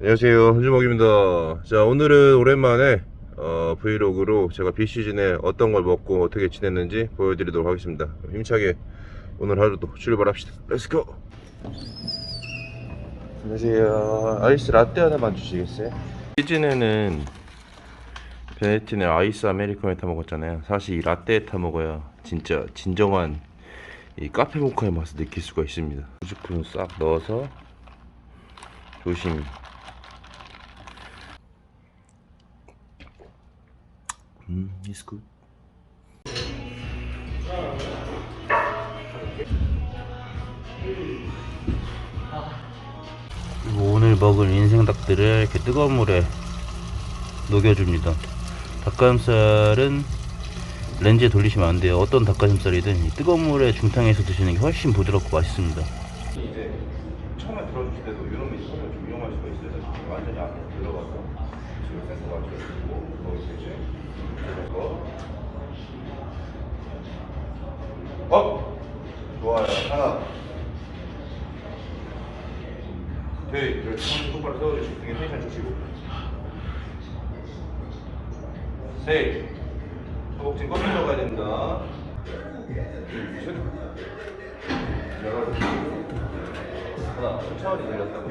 안녕하세요. 한주먹입니다. 자 오늘은 오랜만에 어, 브이로그로 제가 비시즌에 어떤 걸 먹고 어떻게 지냈는지 보여드리도록 하겠습니다. 힘차게 오늘 하루도 출발합시다. 렛츠고 안녕하세요. 아이스 라떼 하나만 주시겠어요? 시즌에는 베네틴의 아이스 아메리카노에 타 먹었잖아요. 사실 이 라떼에 타 먹어야 진짜 진정한 이 카페 모카의 맛을 느낄 수가 있습니다. 스푼 싹 넣어서 조심히 음, it's good. 오늘 먹을 인생 닭들을 이렇게 뜨거운 물에 녹여줍니다. 닭가슴살은 렌즈에 돌리시면 안 돼요. 어떤 닭가슴살이든 이 뜨거운 물에 중탕해서 드시는 게 훨씬 부드럽고 맛있습니다. 이제 처음에 들어주실 때도 이런 게 있으면 좀 위험할 수가 있어요. 완전히 안에 들어가서 지금 센서가 들어있고 거기서 이제 들어서 업! 좋아요. 하나 둘, 그렇지. 똑바로 세워주시고 등에 텐션 주시고 셋 허벅지 꺾여 들어가야 됩니다 하나 천천히 내렸다가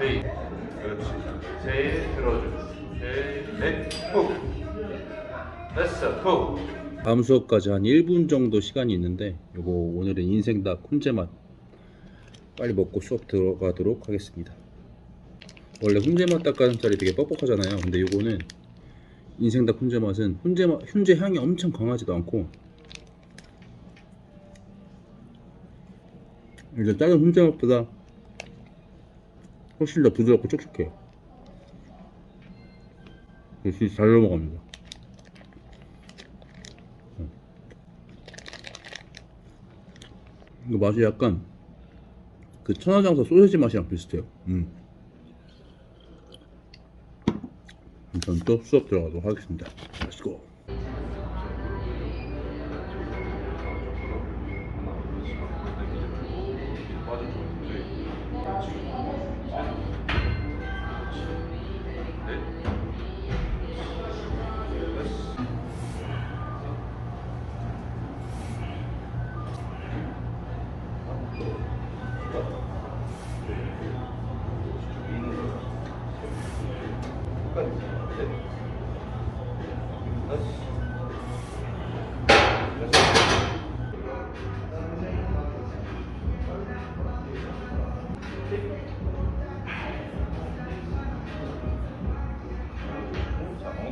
헤이 그렇지 셋 들어줘 셋넷훅 됐어 훅 다음 수업까지 한 1분 정도 시간이 있는데 요거 오늘은 인생 닭 훈제맛 빨리 먹고 수업 들어가도록 하겠습니다. 원래 훈제맛 닭가슴살이 되게 뻑뻑하잖아요. 근데 요거는 인생 닭 훈제맛은 훈제맛 훈제 향이 엄청 강하지도 않고 이제 다른 훈제맛보다 훨씬 더 부드럽고 촉촉해요. 진짜 잘 넘어갑니다. 이거 맛이 약간 그 천하장사 소세지 맛이랑 비슷해요. 음. 일단 또 수업 들어가도록 하겠습니다.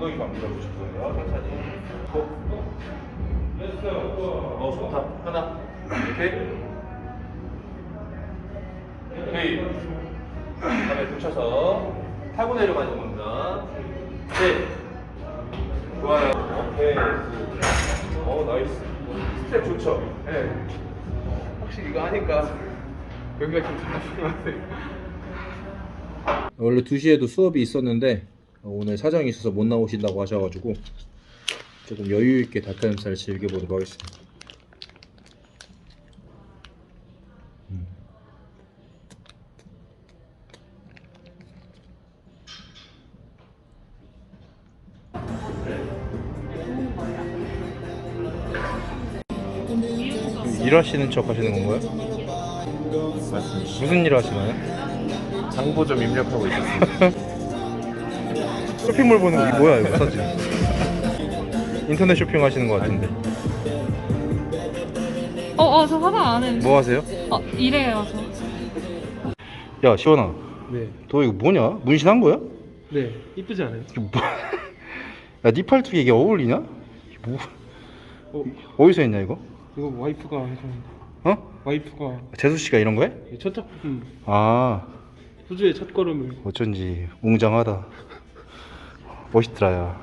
엉덩이만 밀어주실 거예요. 천천히. 고. 어, 좋다. 하나. 오케이. 오케이. 다음에 붙여서 타고 내려가는 겁니다. 셋. 좋아요. 오케이. 어, 나이스. 스텝 좋죠? 네. 확실히 이거 하니까 여기가 좀 달라진 것 같아요. 원래 2시에도 수업이 있었는데 어, 오늘 사정이 있어서 못 나오신다고 하셔가지고 조금 여유 있게 닭가슴살 즐겨보도록 하겠습니다. 음. 일하시는 척 하시는 건가요? 맞습니다. 무슨 일 하시나요? 장보 좀 입력하고 있었습니다. 쇼핑몰 보는 게 뭐야 이거 사진 인터넷 쇼핑 하시는 것 같은데 어, 어, 저 화장 안 했는데. 뭐 하세요? 어, 이래요, 저. 야 시원아 네, 너 이거 뭐냐? 문신한 거야? 네, 이쁘지 않아요? 이거 뭐... 야네 팔뚝에 이게 어울리냐? 이게 뭐... 어, 어디서 했냐 이거? 이거 와이프가 해줬는데 어? 와이프가 재수씨가 이런 거 해? 첫 작품 아 호주의 첫 걸음을 어쩐지 웅장하다 멋있더라 야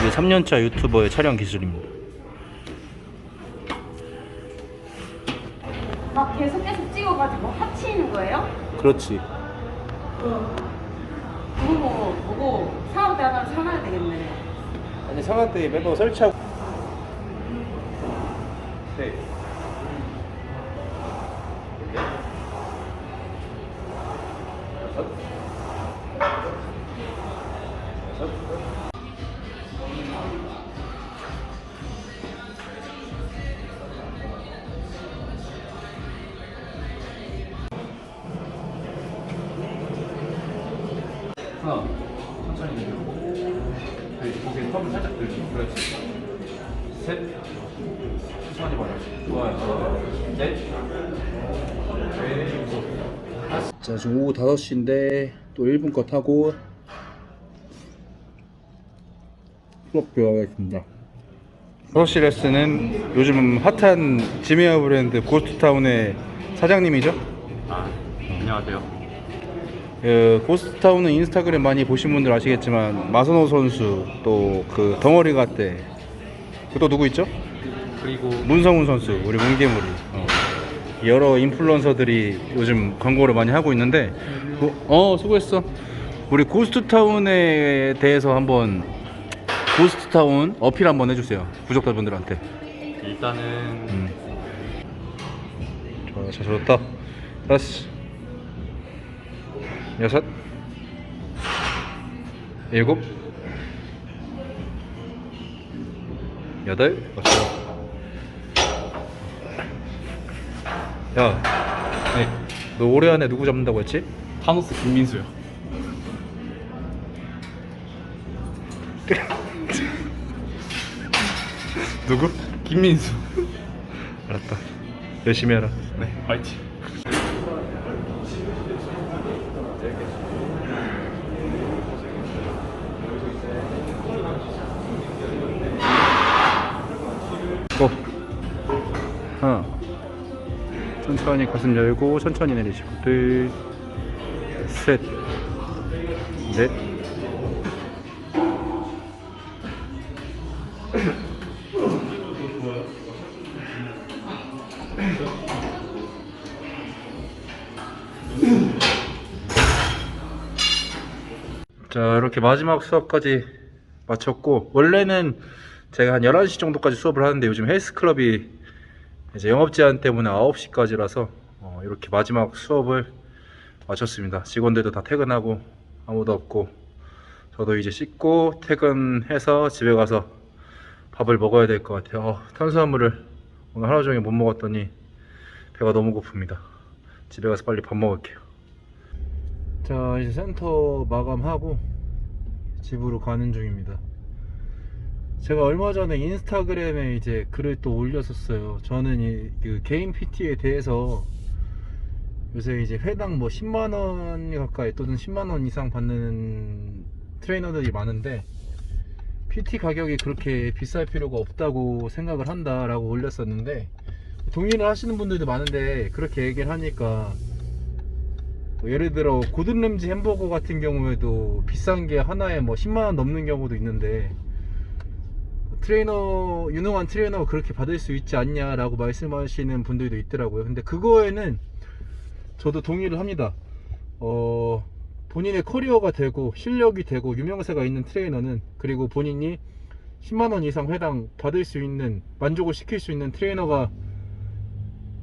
이제 3년차 유튜버의 촬영 기술입니다 막 계속 계속 찍어가지고 합치는 거예요? 그렇지 그거 보고, 보고 사업대 하나 사놔야 되겠네. 아니 상한대 멤버 설치하고 셋. 하나 천천히 내리고 그리고 고개 턱을 살짝 들고 그렇지. 셋. 천천히 벌려. 좋아요. 넷. 자, 지금 오후 5시인데 또 1분 거 타고 수업 들어가겠습니다. 5시 레슨은 요즘 핫한 지메어 브랜드 고스트타운의 사장님이죠? 안녕하세요. 그 고스트타운은 인스타그램 많이 보신 분들 아시겠지만 마선호 선수 또 그 덩어리 가때 또 누구 있죠? 그리고 문성훈 선수 우리 문개물이 어. 여러 인플루언서들이 요즘 광고를 많이 하고 있는데 그- 어 수고했어 우리 고스트타운에 대해서 한번 고스트타운 어필 한번 해주세요 구독자분들한테 일단은 음. 좋아 잘 좋다 다섯 여섯 일곱 여덟 야, 아니, 너 올해 안에 누구 잡는다고 했지? 타노스 김민수요. 누구? 김민수. 알았다. 열심히 해라. 네, 화이팅. 천천히 가슴 열고 천천히 내리시고 둘, 셋, 넷. 자 이렇게 마지막 수업까지 마쳤고 원래는 제가 한 11시 정도까지 수업을 하는데 요즘 헬스클럽이 이제 영업 제한 때문에 9시까지라서 어, 이렇게 마지막 수업을 마쳤습니다. 직원들도 다 퇴근하고 아무도 없고. 저도 이제 씻고 퇴근해서 집에 가서 밥을 먹어야 될 것 같아요. 어, 탄수화물을 오늘 하루 종일 못 먹었더니 배가 너무 고픕니다. 집에 가서 빨리 밥 먹을게요. 자 이제 센터 마감하고 집으로 가는 중입니다 제가 얼마 전에 인스타그램에 이제 글을 또 올렸었어요. 저는 이, 그 개인 PT에 대해서 요새 이제 회당 뭐 10만 원 가까이 또는 10만 원 이상 받는 트레이너들이 많은데 PT 가격이 그렇게 비쌀 필요가 없다고 생각을 한다라고 올렸었는데 동의를 하시는 분들도 많은데 그렇게 얘기를 하니까 뭐 예를 들어 고든 램지 햄버거 같은 경우에도 비싼 게 하나에 뭐 10만 원 넘는 경우도 있는데 트레이너 유능한 트레이너가 그렇게 받을 수 있지 않냐라고 말씀하시는 분들도 있더라고요. 근데 그거에는 저도 동의를 합니다. 어 본인의 커리어가 되고 실력이 되고 유명세가 있는 트레이너는 그리고 본인이 10만 원 이상 회당 받을 수 있는 만족을 시킬 수 있는 트레이너가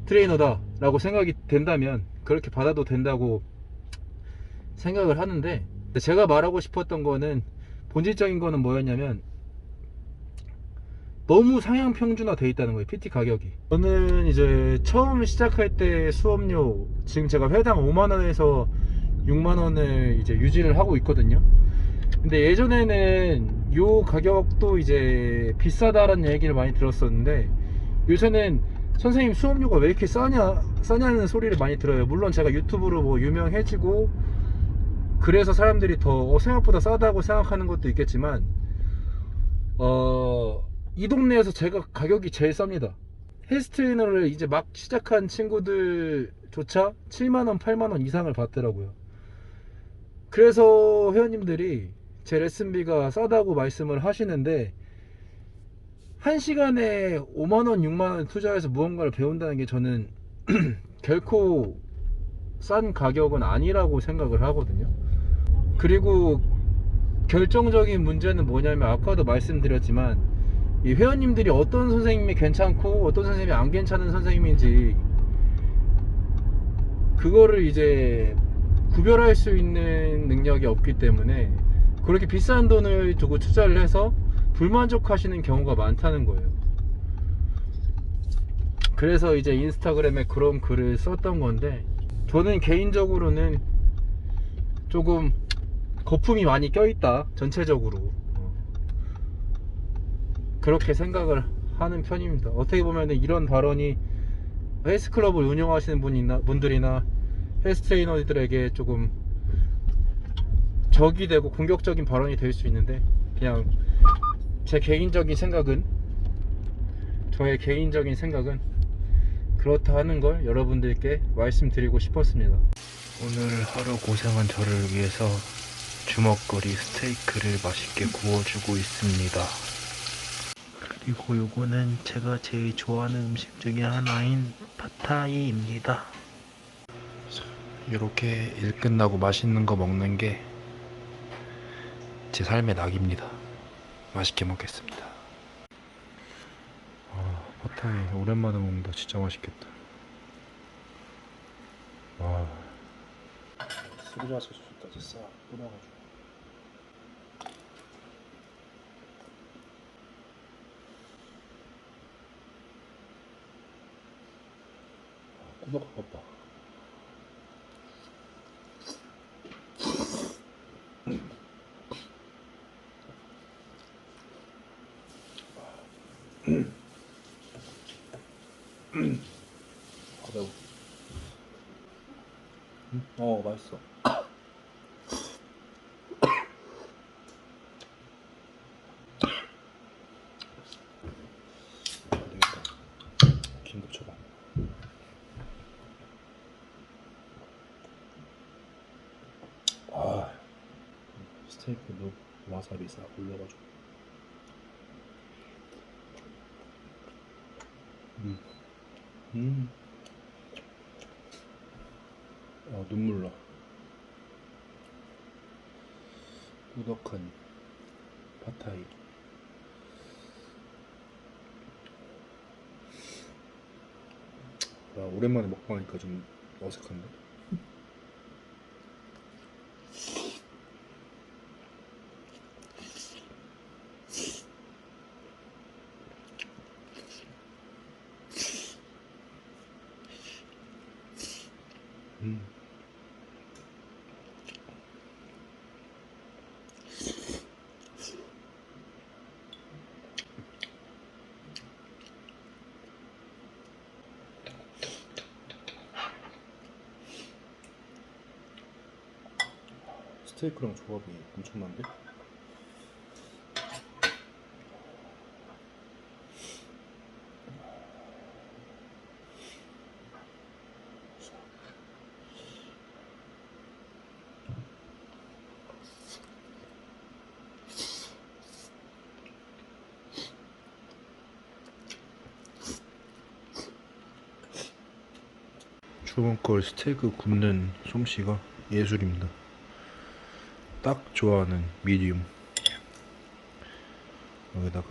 트레이너다 라고 생각이 된다면 그렇게 받아도 된다고 생각을 하는데 제가 말하고 싶었던 거는 본질적인 거는 뭐였냐면 너무 상향 평준화 돼 있다는 거예요 PT 가격이. 저는 이제 처음 시작할 때 수업료 지금 제가 회당 5만 원에서 6만 원을 이제 유지를 하고 있거든요. 근데 예전에는 요 가격도 이제 비싸다라는 얘기를 많이 들었었는데 요새는 선생님 수업료가 왜 이렇게 싸냐 싸냐는 소리를 많이 들어요. 물론 제가 유튜브로 뭐 유명해지고 그래서 사람들이 더 어, 생각보다 싸다고 생각하는 것도 있겠지만 어, 이 동네에서 제가 가격이 제일 쌉니다. 헬스 트레이너를 이제 막 시작한 친구들조차 7만원, 8만원 이상을 받더라고요. 그래서 회원님들이 제 레슨비가 싸다고 말씀을 하시는데, 한 시간에 5만원, 6만원 투자해서 무언가를 배운다는 게 저는 결코 싼 가격은 아니라고 생각을 하거든요. 그리고 결정적인 문제는 뭐냐면 아까도 말씀드렸지만 이 회원님들이 어떤 선생님이 괜찮고 어떤 선생님이 안 괜찮은 선생님인지 그거를 이제 구별할 수 있는 능력이 없기 때문에 그렇게 비싼 돈을 두고 투자를 해서 불만족하시는 경우가 많다는 거예요. 그래서 이제 인스타그램에 그런 글을 썼던 건데 저는 개인적으로는 조금 거품이 많이 껴있다 전체적으로 어. 그렇게 생각을 하는 편입니다 어떻게 보면 이런 발언이 헬스클럽을 운영하시는 분이나 분들이나 헬스 트레이너들에게 조금 적이 되고 공격적인 발언이 될 수 있는데 그냥 제 개인적인 생각은 저의 개인적인 생각은 그렇다 하는 걸 여러분들께 말씀드리고 싶었습니다. 오늘 하루 고생한 저를 위해서 주먹거리 스테이크를 맛있게 구워주고 있습니다. 그리고 요거는 제가 제일 좋아하는 음식 중에 하나인 팟타이입니다. 이렇게 일 끝나고 맛있는 거 먹는 게 제 삶의 낙입니다. 맛있게 먹겠습니다. 아, 팟타이 오랜만에 먹는다. 진짜 맛있겠다. 와. 스리라차 소스까지 싹 뿌려가지고. 꾸덕 아빠. 아, 매워. 어, 맛있어. 안 되겠다. 긴급 처방. 아, 스테이크도 와사비 싹 올려가지고. 음, 음. 어, 눈물 나. 꾸덕한 팟타이. 아, 오랜만에 먹방하니까 좀 어색한데? 음. 스테이크랑 조합이 엄청난데? 주먹걸 스테이크 굽는 솜씨가 예술입니다. 딱 좋아하는 미디움 여기다가